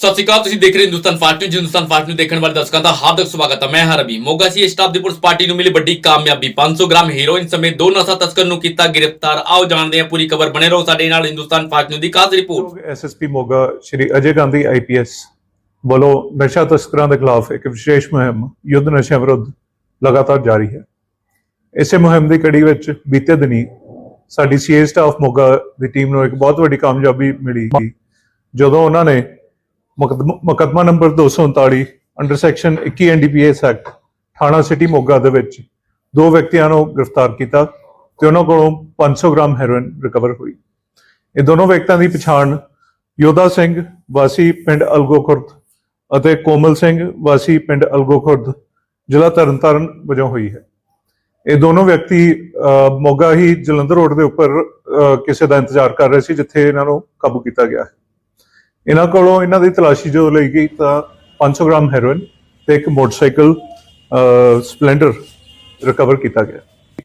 ਸਤਿ ਸ਼੍ਰੀ ਅਕਾਲ, ਤੁਸੀਂ ਦੇਖ ਰਹੇ Hindustan fast news. Hindustan fast news ਦੇਖਣ ਵਾਲੇ ਦਰਸ਼ਕਾਂ ਦਾ ਹਾਰਦਿਕ ਸਵਾਗਤ ਹੈ, ਮੈਂ ਹਾਂ ਮੋਗਾ ਸੀ ਸਟਾਫ ਦੀ ਪੁਲਿਸ ਪਾਰਟੀ ਨੂੰ ਮਿਲੀ ਵੱਡੀ ਕਾਮਯਾਬੀ। 500 ਗ੍ਰਾਮ ਹੈਰੋਇਨ ਸਮੇਤ ਦੋ ਨਸ਼ਾ ਤਸਕਰ ਨੂੰ ਕੀਤਾ ਗ੍ਰਿਫਤਾਰ। ਆਓ ਜਾਣਦੇ ਹਾਂ, ਪੂਰੀ ਖਬਰ ਬਣੇ ਰਹੋ ਸਾਡੇ ਨਾਲ ਹਿੰਦੁਸਤਾਨ ਫਾਸਟ ਨਿਊਜ਼ ਦੀ ਖਾਸ report. SSP Moga, Shri Ajay Gandhi IPS ਵੱਲੋਂ ਨਸ਼ਾ ਤਸਕਰਾਂ ਦੇ ਖਿਲਾਫ ਇੱਕ ਵਿਸ਼ੇਸ਼ ਮੁਹਿੰਮ, ਯੁੱਧ ਨਸ਼ਿਆਂ ਵਿਰੁੱਧ, ਲਗਾਤਾਰ ਜਾਰੀ ਹੈ। ਇਸੇ ਮੁਹਿੰਮ ਦੀ ਕੜੀ ਵਿੱਚ ਬੀਤੇ ਦਿਨੀ ਸਾਡੀ ਸੀਏ ਸਟਾਫ ਮੋਗਾ ਦੀ ਟੀਮ ਨੂੰ ਇੱਕ ਬਹੁਤ ਵੱਡੀ ਕਾਮਯਾਬੀ ਮਿਲੀ ਜਦੋਂ ਉਹਨਾਂ ਨੇ ਮੁਕੱਦਮ- ਮੁਕੱਦਮਾ number 239 under section 21 NDPS act ਥਾਣਾ ਸਿਟੀ ਮੋਗਾ ਦੇ ਵਿੱਚ ਦੋ ਵਿਅਕਤੀਆਂ ਨੂੰ ਗ੍ਰਿਫਤਾਰ ਕੀਤਾ ਤੇ ਉਹਨਾਂ ਕੋਲੋਂ 500 ਗ੍ਰਾਮ ਹੈਰੋਇਨ ਰਿਕਵਰ ਹੋਈ। ਇਹ ਦੋਨੋਂ ਵਿਅਕਤੀਆਂ ਦੀ ਪਛਾਣ ਯੋਧਾ ਸਿੰਘ ਵਾਸੀ ਪਿੰਡ ਅਲਗੋ ਖੁਰਦ ਅਤੇ ਕੋਮਲ ਸਿੰਘ ਵਾਸੀ ਪਿੰਡ ਅਲਗੋਖੁਰਦ ਜ਼ਿਲ੍ਹਾ ਤਰਨਤਾਰਨ ਵਜੋਂ ਹੋਈ ਹੈ। ਇਹ ਦੋਨੋਂ ਵਿਅਕਤੀ ਅਹ, ਮੋਗਾ ਹੀ ਜਲੰਧਰ ਰੋਡ ਦੇ ਉੱਪਰ ਕਿਸੇ ਦਾ ਇੰਤਜ਼ਾਰ ਕਰ ਰਹੇ ਸੀ ਜਿੱਥੇ ਇਹਨਾਂ ਨੂੰ ਕਾਬੂ ਕੀਤਾ ਗਿਆ ਹੈ। ਇਹਨਾਂ ਕੋਲੋਂ ਇਹਨਾਂ ਦੀ ਤਲਾਸ਼ੀ ਜੋ ਲਈ ਗਈ ਤਾਂ 500 ਗ੍ਰਾਮ ਹੈਰੋਇਨ ਤੇ ਇੱਕ ਮੋਟਰਸਾਈਕਲ ਸਪਲੈਂਡਰ ਰਿਕਵਰ ਕੀਤਾ ਗਿਆ।